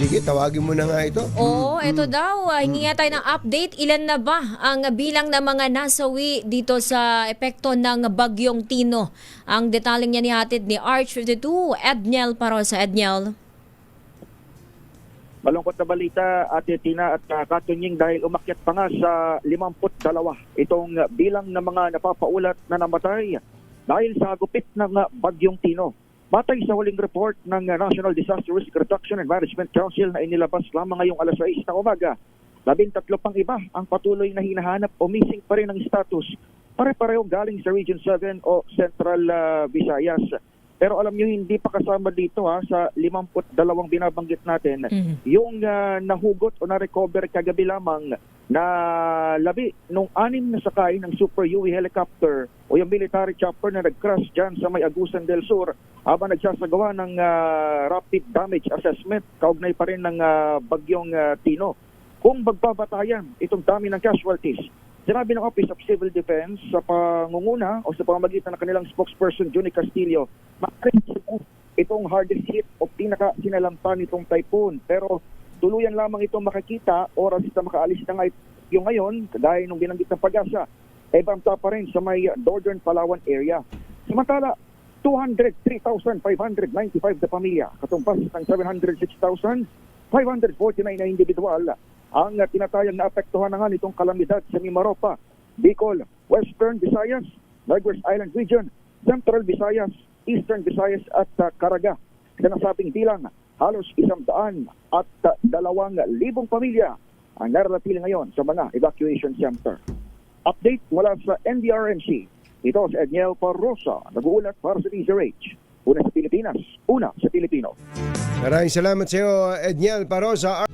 Sige, tawagin mo na nga ito. Oo, eto daw. ah, Hingi nga tayo ng update. Ilan na ba ang bilang ng mga nasawi dito sa epekto ng Bagyong Tino? Ang detaling niya ni hatid ni Arch 52, Edniel Parosa. Edniel. Malungkot na balita, Ate Tina at uh, Katunying dahil umakyat pa nga sa 52 itong bilang ng mga napapaulat na namatay dahil sa gupit ng uh, Bagyong Tino. Batay sa huling report ng uh, National Disaster Risk Reduction and Management Council na inilabas lamang ngayong alas 6 ng umaga, labing tatlo pang iba ang patuloy na hinahanap o missing pa rin ang status pare-parehong galing sa Region 7 o Central uh, Visayas. Pero alam nyo, hindi pa kasama dito ha, sa 52 binabanggit natin Mhm. yung ah, nahugot o na-recover kagabi lamang na labi nung anim na sakay ng Super Huey helicopter o yung military chopper na nag-crash dyan sa may Agusan del Sur habang nagsasagawa ng ah, rapid damage assessment kaugnay pa rin ng ah, bagyong ah, Tino. Kung magbabatayan itong dami ng casualties, sinabi ng Office of Civil Defense sa pangunguna o sa pamamagitan ng kanilang spokesperson Johnny Castillo, maaaring itong hardest hit o pinaka sinalampan nitong typhoon. Pero tuluyan lamang itong makikita oras na makaalis na nga yung ngayon, kagaya nung binanggit ng pag-asa, ay bamta pa rin sa may Northern Palawan area. Samantala, 203,595 na pamilya, katumpas ng 706,549 na individual ang tinatayang naapektuhan na nga nitong kalamidad sa Mimaropa, Bicol, Western Visayas, Negros Island Region, Central Visayas, Eastern Visayas at uh, Caraga. Sa nasabing bilang, halos isang daan at uh, dalawang libong pamilya ang naratili ngayon sa mga evacuation center. Update mula sa NDRMC. Ito si Edniel Parrosa, nag-uulat para sa DZRH. Una sa Pilipinas, una sa Pilipino. Maraming salamat sa iyo, Edniel Parosa.